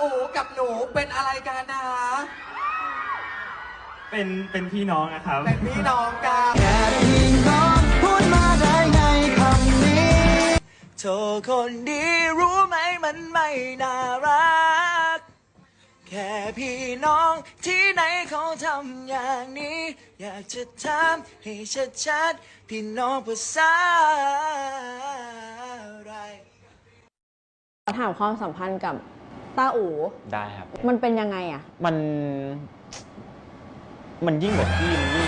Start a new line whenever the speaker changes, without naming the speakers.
อูกับหนูเป็นอะไรกันนะ
เป็นเป็นพี่น้องนะครับ
เป็นพี่น้องกัน
แค่พี่น้องพูดมาได้ไงคำนี้เธอคนดีรู้ไหมมันไม่น่ารัก แค่พี่น้องที่ไหนเขาทำอย่างนี้ อยากจะถามให้ชัดๆพี่น้องภาษาอะไร
ถามความสัมพันธ์กับ ต้าอู๋
ได้ครับ
มันเป็นยังไงอะ
มัน มันยิ่งกว่าพี่มันยิ่งกว่าเพื่อน